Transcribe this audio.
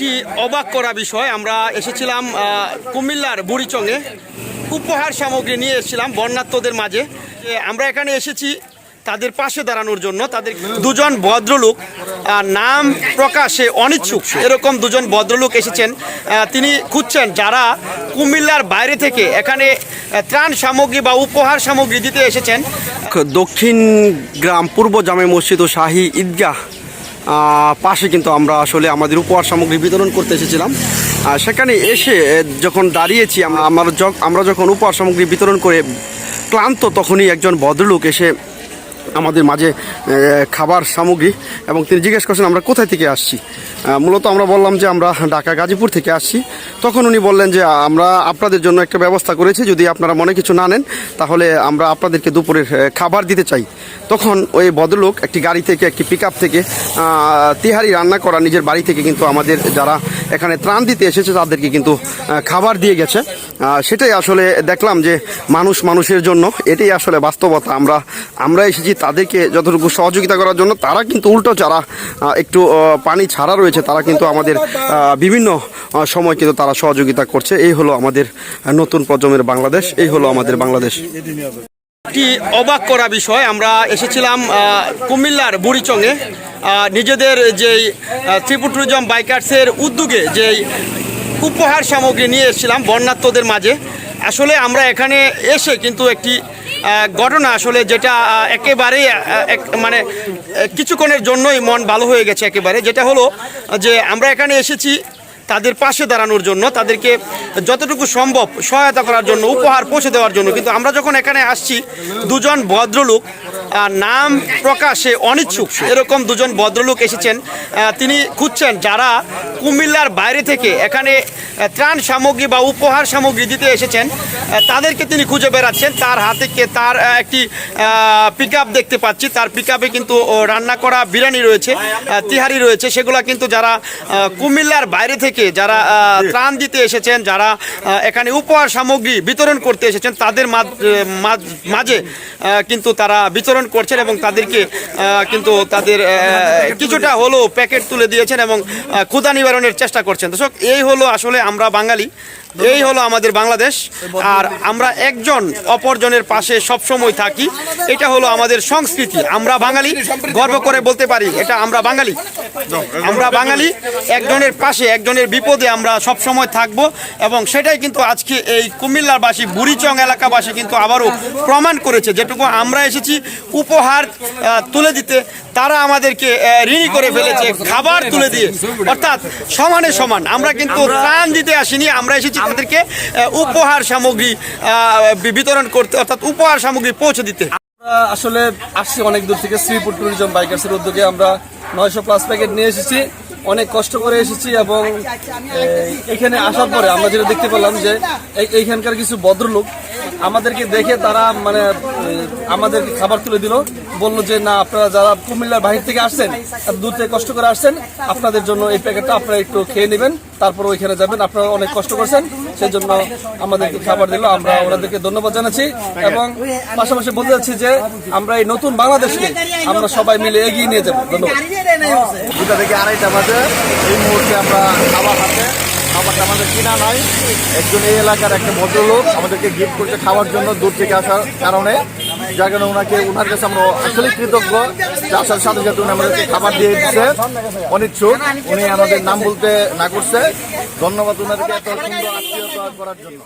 একটি অবাক করা বিষয়। আমরা এসেছিলাম কুমিল্লার বুড়িচঙে। উপহার সামগ্রী নিয়ে এসেছিলাম বন্যাত্মদের মাঝে। আমরা এখানে এসেছি তাদের পাশে দাঁড়ানোর জন্য, তাদের দুজন ভদ্রলোক। নাম প্রকাশে অনিচ্ছুক, এরকম দুজন ভদ্রলোক এসেছেন। তিনি খুঁজছেন যারা কুমিল্লার বাইরে থেকে এখানে ত্রাণ সামগ্রী বা উপহার সামগ্রী দিতে এসেছেন। দক্ষিণ গ্রাম পূর্ব জামে মসজিদ ও শাহী ঈদগাহ পাশে কিন্তু আমরা আসলে আমাদের উপহার সামগ্রী বিতরণ করতে এসেছিলাম। আর সেখানে এসে যখন দাঁড়িয়েছি, আমরা, আমার আমরা যখন উপহার সামগ্রী বিতরণ করে ক্লান্ত, তখনই একজন ভদ্রলোক এসে আমাদের মাঝে খাবার সামগ্রী এবং তিনি জিজ্ঞেস করছেন, আমরা কোথায় থেকে আসছি? মূলত আমরা বললাম যে, আমরা ঢাকা গাজীপুর থেকে আসছি। তখন উনি বললেন যে, আমরা আপনাদের জন্য একটা ব্যবস্থা করেছি। যদি আপনারা মনে কিছু না নেন, তাহলে আমরা আপনাদেরকে দুপুরের খাবার দিতে চাই। তখন ওই ভদ্রলোক একটি গাড়ি থেকে, একটি পিক থেকে তিহারি রান্না করা নিজের বাড়ি থেকে কিন্তু আমাদের যারা এখানে ত্রাণ দিতে এসেছে, তাদেরকে কিন্তু খাবার দিয়ে গেছে। সেটাই আসলে দেখলাম যে মানুষ মানুষের জন্য, এটাই আসলে বাস্তবতা। আমরা আমরা এসেছি তাদেরকে যতটুকু সহযোগিতা করার জন্য, তারা কিন্তু উল্টো যারা একটু পানি ছাড়া রয়েছে, তারা কিন্তু আমাদের বিভিন্ন সময় কিন্তু তারা সহযোগিতা করছে। এই হলো আমাদের নতুন প্রজন্মের বাংলাদেশ, এই হলো আমাদের বাংলাদেশ। একটি অবাক করা বিষয়, আমরা এসেছিলাম কুমিল্লার বুড়িচঙে। নিজেদের যেই ত্রিপুর ট্যুরিজম বাইকার্সের উদ্যোগে যেই উপহার সামগ্রী নিয়ে এসেছিলাম বন্যাত্মদের মাঝে। আসলে আমরা এখানে এসে কিন্তু একটি ঘটনা আসলে যেটা একেবারেই এক- মানে কিছুক্ষণের জন্যই মন ভালো হয়ে গেছে একেবারে। যেটা হলো যে আমরা এখানে এসেছি তাদের পাশে দাঁড়ানোর জন্য, তাদেরকে যতটুকু সম্ভব সহায়তা করার জন্য, উপহার পৌঁছে দেওয়ার জন্য। কিন্তু আমরা যখন এখানে আসছি, দুজন ভদ্রলোক নাম প্রকাশে অনিচ্ছুক। এরকম দুজন ভদ্রলোক এসেছেন তিনি খুঁজছেন যারা কুমিল্লার বাইরে থেকে এখানে ত্রাণ সামগ্রী বা উপহার সামগ্রী দিতে এসেছেন তাদেরকে তিনি খুঁজে বেড়াচ্ছেন। তার হাতে কে, তার একটি পিক দেখতে পাচ্ছি। তার পিক কিন্তু রান্না করা বিরিয়ানি রয়েছে তিহারি রয়েছে। সেগুলা কিন্তু যারা কুমিল্লার বাইরে থেকে যারা ত্রাণ দিতে এসেছেন, যারা এখানে উপহার সামগ্রী বিতরণ করতে এসেছেন, তাদের মাঝ- কিন্তু তারা বিতরণ করছেন এবং তাদেরকে কিন্তু তাদের কিছুটা হলো প্যাকেট তুলে দিয়েছেন এবং ক্ষুদা নিবারণের চেষ্টা করছেন। দর্শক, এই হলো আসলে আমরা বাঙালি। এই হলো আমাদের বাংলাদেশ। আর আমরা একজন অপরজনের পাশে সব সময় থাকি। এটা হলো আমাদের সংস্কৃতি। আমরা বাঙালি, গর্ব করে বলতে পারি, এটা আমরা বাঙালি। আমরা বাঙালি, একজনের পাশে, একজনের বিপদে আমরা সব সময় থাকব। এবং সেটাই কিন্তু আজকে এই কুমিল্লারবাসী, বুড়িচং এলাকাবাসী কিন্তু আবারও প্রমাণ করেছে। যেটুকু আমরা এসেছি উপহার তুলে দিতে, তারা আমাদেরকে ঋণী করে ফেলেছে, খাবার তুলে দিয়ে। অর্থাৎ সমানে সমান। আমরা কিন্তু ত্রাণ দিতে আসিনি, আমরা এসেছি আহ, উপহার সামগ্রী বিতরণ করতে অর্থাৎ উপহার সামগ্রী পৌঁছে দিতে। আসলে আসছি অনেক দূর থেকে শ্রীপুর ট্যুরিজম বাইকার্সের উদ্যোগে। আমরা নয়শো প্লাস প্যাকেট নিয়ে এসেছি। অনেক কষ্ট করে এসেছি এবং এখানে আসার পরে আমরা যেটা দেখতে পেলাম যে এই- এইখানকার কিছু ভদ্রলোক আমাদেরকে দেখে তারা মানে আমাদেরকে খাবার তুলে দিল। বলল যে, না, আপনারা যারা কুমিল্লার বাহির থেকে আসছেন দূর থেকে কষ্ট করে আসছেন, আপনাদের জন্য এই প্যাকেটটা আপনারা একটু খেয়ে নেবেন। তারপর ওইখানে যাবেন। আপনারা অনেক কষ্ট করছেন সেই জন্য আমাদেরকে খাবার দিল। আমরা ওনাদেরকে ধন্যবাদ জানাচ্ছি এবং পাশাপাশি বলতে যাচ্ছি যে, আমরা এই নতুন বাংলাদেশকে আমরা সবাই মিলে এগিয়ে নিয়ে যাব। ধন্যবাদ। দুটা থেকে আড়াইটা বাজে। এই মুহূর্তে আমরা খাবার হাতে খাবারটা আমাদের কিনা নয় একজন এই এলাকার একটা ভদ্রলোক আমাদেরকে গিফট করতে খাওয়ার জন্য দূর থেকে আসার কারণে। যার কারণে ওনাকে ওনার কাছে আমরা আসলে কৃতজ্ঞ আসার সাথে সাথে উনি আমাদেরকে খাবার দিয়ে দিচ্ছে। অনিচ্ছুক, উনি আমাদের নাম বলতে না করছে। ধন্যবাদ ওনাদেরকে এত সুন্দর আত্মীয়তা করার জন্য।